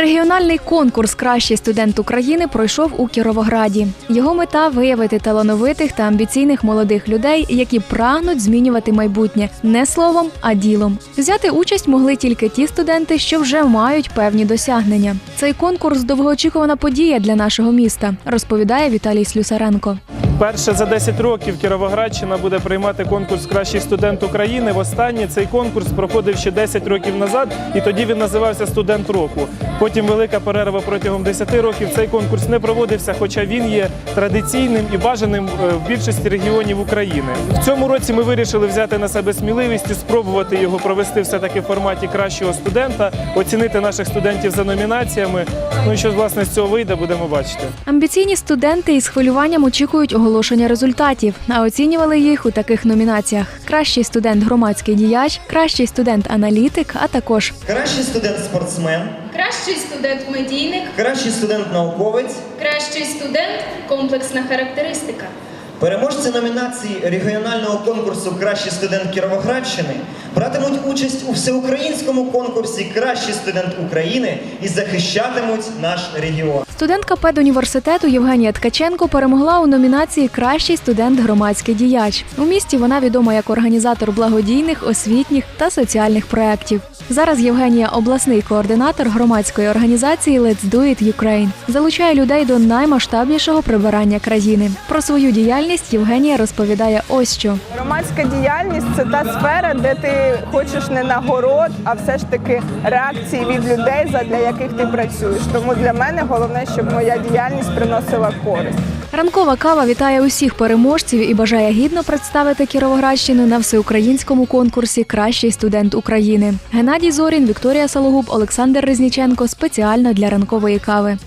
Регіональний конкурс Кращий студент України пройшов у Кіровограді. Його мета виявити талановитих та амбіційних молодих людей, які прагнуть змінювати майбутнє не словом, а ділом. Взяти участь могли тільки ті студенти, що вже мають певні досягнення. Цей конкурс довгоочікувана подія для нашого міста, розповідає Віталій Слюсаренко. Перше за 10 років Кіровоградщина буде приймати конкурс Кращий студент України. Востаннє цей конкурс проходив ще 10 років назад, і тоді він називався Студент року. Потім велика перерва протягом 10 років. Цей конкурс не проводився, хоча він є традиційним і бажаним е, в більшості регіонів України. В цьому році ми вирішили взяти на себе сміливість і спробувати його провести все таки в форматі кращого студента, оцінити наших студентів за номінаціями. Ну і що власне з цього вийде, будемо бачити. Амбіційні студенти із хвилюванням очікують оголошення результатів, а оцінювали їх у таких номінаціях: кращий студент громадський діяч, кращий студент аналітик, а також Кращий студент-спортсмен, Кращий студент-медійник, кращий студент-науковець, кращий студент комплексна характеристика. Переможці номінації регіонального конкурсу Кращий студент Кіровоградщини братимуть участь у всеукраїнському конкурсі Кращий студент України і захищатимуть наш регіон. студентка педуніверситету Євгенія Ткаченко перемогла у номінації Кращий студент громадський діяч. У місті вона відома як організатор благодійних, освітніх та соціальних проєктів. Зараз Євгенія обласний координатор громадської організації Let's Do It Ukraine. залучає людей до наймасштабнішого прибирання країни. Про свою діяльність Євгенія розповідає ось що. Громадська діяльність це та сфера, де ти хочеш не нагород, а все ж таки реакції від людей, задля яких ти працюєш. Тому для мене головне, щоб моя діяльність приносила користь. Ранкова кава вітає усіх переможців і бажає гідно представити Кіровоградщину на всеукраїнському конкурсі Кращий студент України. Геннадій Зорін, Вікторія Сологуб, Олександр Резніченко спеціально для ранкової кави.